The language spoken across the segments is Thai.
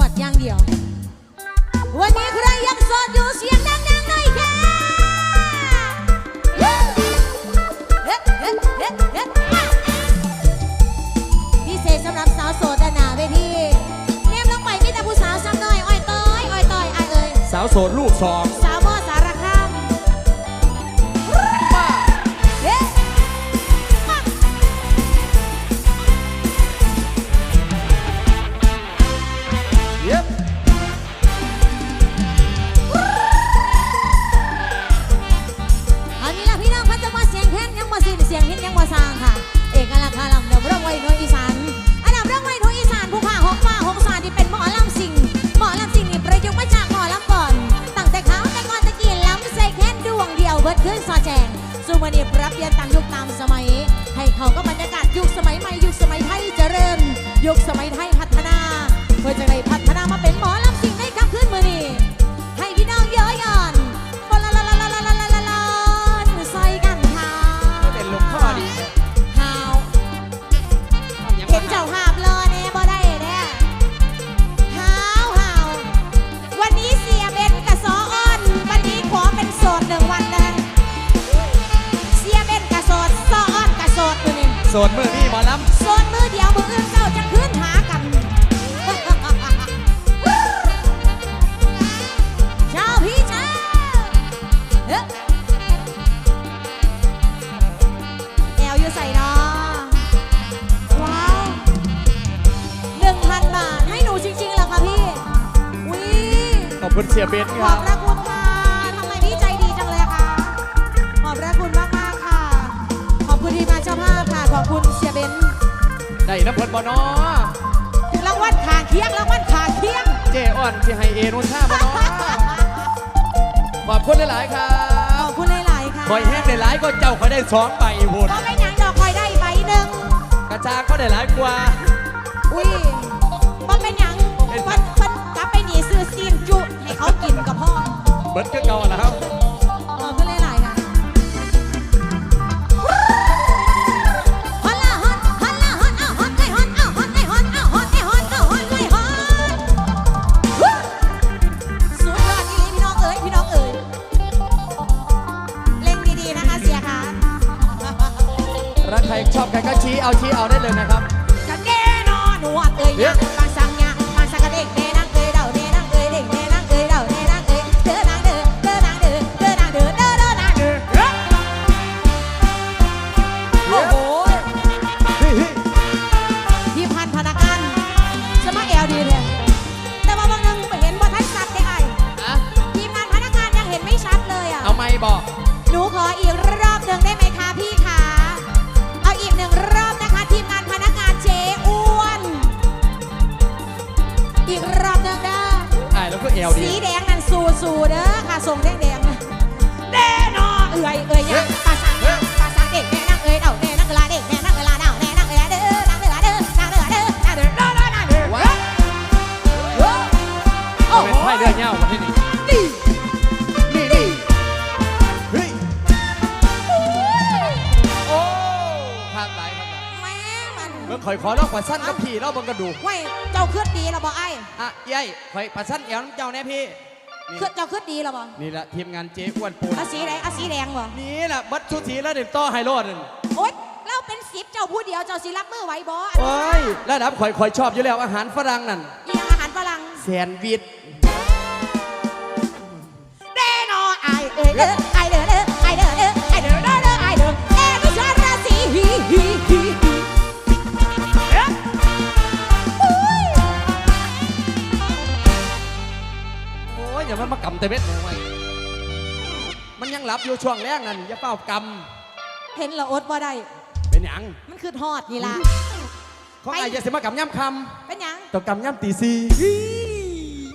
วดอย่างเดียว วันนี้ใครยังโสดอยู่เสียงดังๆหน่อยค่ะเฮ้เฮ้เฮ้เฮ้เฮ้พิเศษสำหรับสาวโสดด้านหน้าเวทีเรียมลงไปมีแต่ผู้สาวซ้ำน้อยอ้อยต้อยอ้อยต้อยไอเอ่ยสาวโสดลูกสอง เพื่อจะได้พัฒนามาเป็นหมอลำสิ่งในค่ำคืนมื้อนี้ให้พี่น้องเยอะย่อนบลาลาลาลาลาลาลาลาลาใส่กันค่ะเป็นลูกพ่อดีหาวเห็นเจ้าหาบเลยเนี่ยบ่ได้เนี่ยหาวหาววันนี้เสียเบนกับซออ้อนวันนี้ขอเป็นโสดหนึ่งวันเลยเสียเบนกับโสดซออ้อนกับโสดตัวนี้โสดมือนี่หมอลโสดมือเดียวมืออื่นเจ้าจะขึ้น เคียงรางวัลขางเคียง เจอ่อนที่ให้เอนุ่นท่าบ่เนาะขอบคุณหลายๆครัขบอบคุณหลายๆค่ะคอยแห้งได้หลายก็เจ้าคอยได้สองใบพุ่นก็ไม่หยังดอกคอยได้ใบหนึ่งกระจางก็ได้หลายกว่า อุ้ยบ่เป็นหยังเพิ่นเพิ่นกลับไปหนีซื้อซีนจุให้เขากินกับพ่อ เบิดก็เก่าแล้ว อคอยขอลอกปัดสั้นกับพี่เล่าบังกระดูกเว้ยเจ้าขึ้นดีเหรอบ่ไอ้อะยัยคอยปัดสั้นแอวน้ำเจ้าแน่พี่นี่ขึ้นเจ้าขึ้นดีเหรอบ่นี่แหละทีมงานเจ๊อ้วนปูนเอาสีไหนเอาสีแดงบ่นี่แหละบัตรชุดสีแล้วเด่นต่อไฮโลดนั่นโอ๊ยเราเป็นสิบเจ้าผู้เดียวเจ้าสิรับมือไหวบ่โอ้ยระดับคอยคอยชอบอยู่แล้วอาหารฝรั่งนั่นอีหยังอาหารฝรั่งแซนด์วิชแน่นอนไอเอ้ยเด้อไอเด้อเด้อ มันมากำแต่เม็ดเลยเว้ยมันยังหลับอยู่ช่วงแรกนั่นอย่าเป้ากำเห็นและอดบ่ได้เป็นหยังมันคือทอดนี่ล่ะของไปไอ้จะเสมากำย่ำคเป็นหยังำต้องกำย่ำตีซี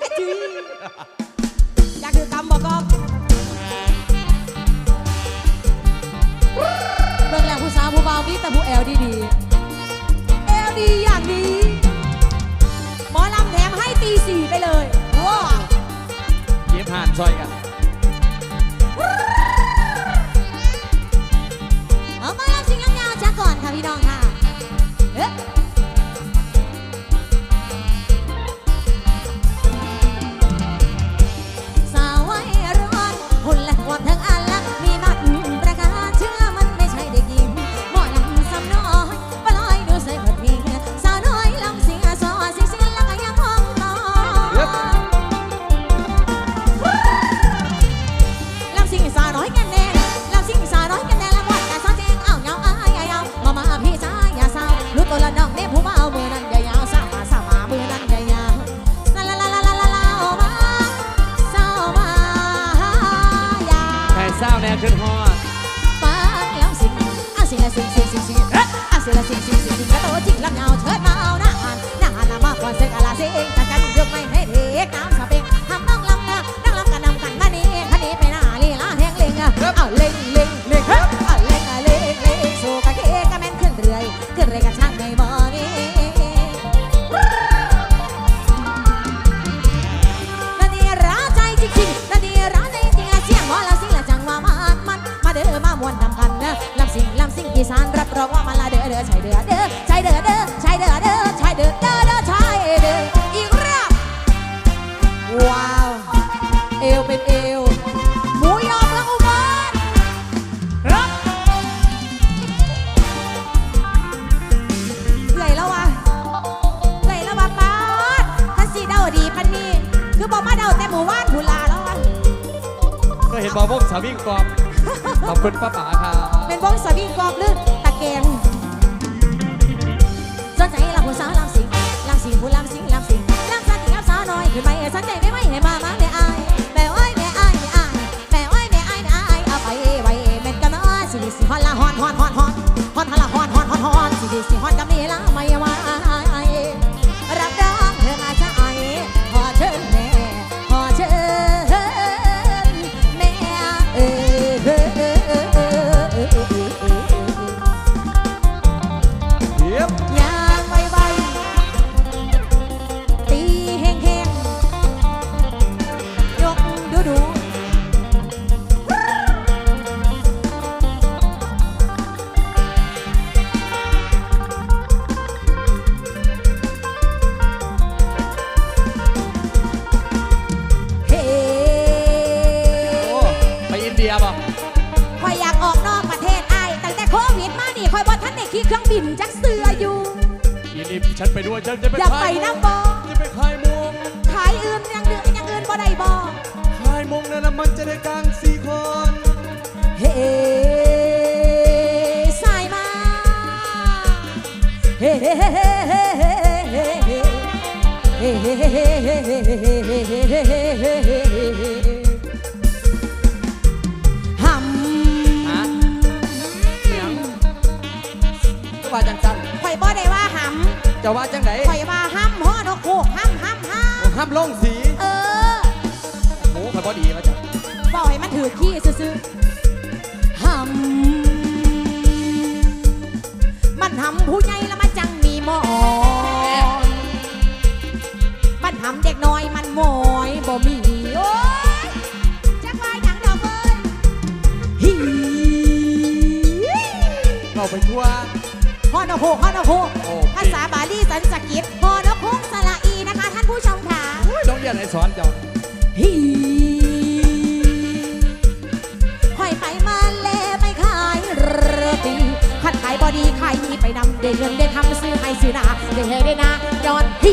อะจีอยากคือกำบ่ก็เบิ่งแล้วผู้สาวผู้บ่าวมีแต่ผู้แอลดีๆแอลดีอย่างดีหมอลำแถมให้ตีสี่ไปเลย จ็บห่านซอยกันเอามาลองชิงยาวๆจ้ากก่อนค่ะพี่น้อง ขึ้นอดฟังแล้วสิงอาเสียสิงสิงสิงสิงอาเสียสิงสิงสิงสิงกระโตจิกลำเนาเธอ บอวงสาวิ่งกรอบขอบคุณป้าป๋าครับ เป็นวงสวิงกรอบหรือตะแกงสนใจลำผู้ส ยป่ะคอยอยากออกนอกประเทศไอ้ายตั้งแต่โควิดมานี่คอยบอท่านได้ขี่เครื่องบินจักเสืออยู่อีนี่ฉันไปด้วยฉันจะไปอยากไปขายน้ำบอจะไปขายมงขายอื่นอยังเดือนอยังอื่นบ่ได้บอขายมงนั่นนะมันจะได้กลางสี่คนเฮ้สายมาเฮ้เฮ้เฮ้เฮ้เฮ้เฮ้เฮ้เฮ้เฮ้เฮ้เฮ้เฮ้เฮ้ ว่าจังจันข่อยบ่ได้ว่าหจะว่าจังไหนำข่อยว่าห้ำหัวนกคูกห้ำห้ำห้ห้ามลงสีำเออโอ้ข่อยบ่ดีมาจังบอกให้มันถือขี้ซื่อๆหำมันหำผู้ใหญ่แล้วมันจังมีหมอนมันหำเด็กน้อยมันหมอยบ่มีโอ้ยจักว่าหยังดอกเอ้ยฮีเราไปทั่วฮอน โฮฮอนโฮโอ้ภาษาบาลีสันสกิตฮอนโฮสระอีนะคะ ท่านผู้ชมค่ะอุ้ยโรงเรียนไหนสอนเจ้าฮีค่อยไปมาแลไม่ขายโรตีขัดขายบอดีขายดีไปนำได้เงินได้ทำซื้อให้ซื้อหนาได้เฮได้นะย้อนฮี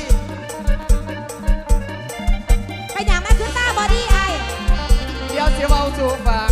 บอดี้ไอเดี๋ยวเสียเบาสูฟัง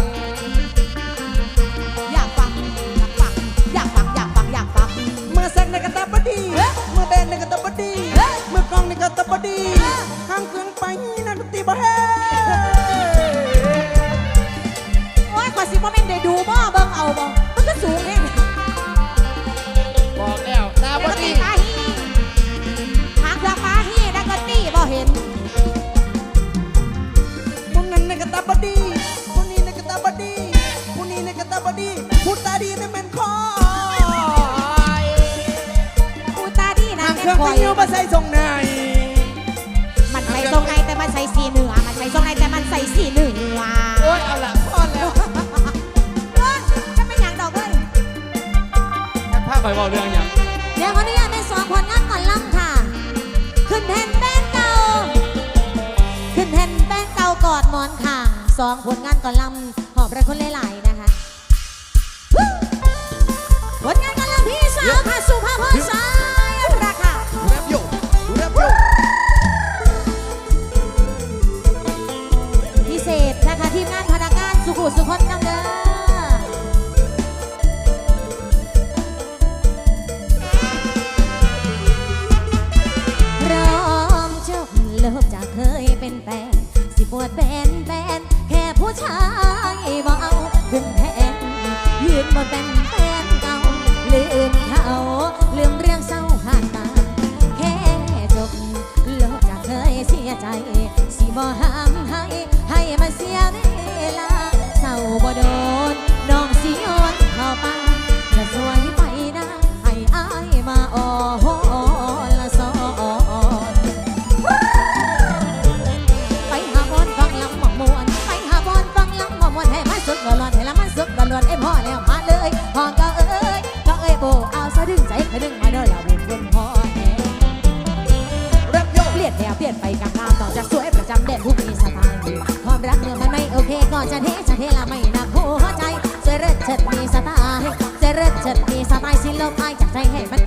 คแม่รื่องคไปอยยูมาใส่ทรงไหนมันใส่ทรงในแต่มันใส่สีเหนือ มันใส่ทรงในแต่มันใส่สีเหนือโอ้ยเอาละพอแล้วเอ้ยจะไม่หยังดอกเอ้ยนักภาพไปบอกเรื่องอย่างเดี๋ยวขออนุญาตเป็นสองผลงานก่อนล่ำค่ะ ขึ้นแทนแป้งเก่า ขึ้นแทนแป้งเก่ากอดหมอนข้างสองผลงานก่อนล่ำหอบระคนหลายๆนะคะ ดึงมาเด้ออย่าบุญบุญพ่อแน่เริ่มโยกเปลี่ยนแนวเปลี่ยนไปกับงามต่อจะสวยประจำเด่นผู้มีสไตล์ความรักเนื้อมันไม่โอเคก็จะเทจะเทละไม่นักหัวใจสวยเลิศเฉิดมีสไตล์สวยเลิศเฉิดมีสไตล์สิลมอายจากใจให้มัน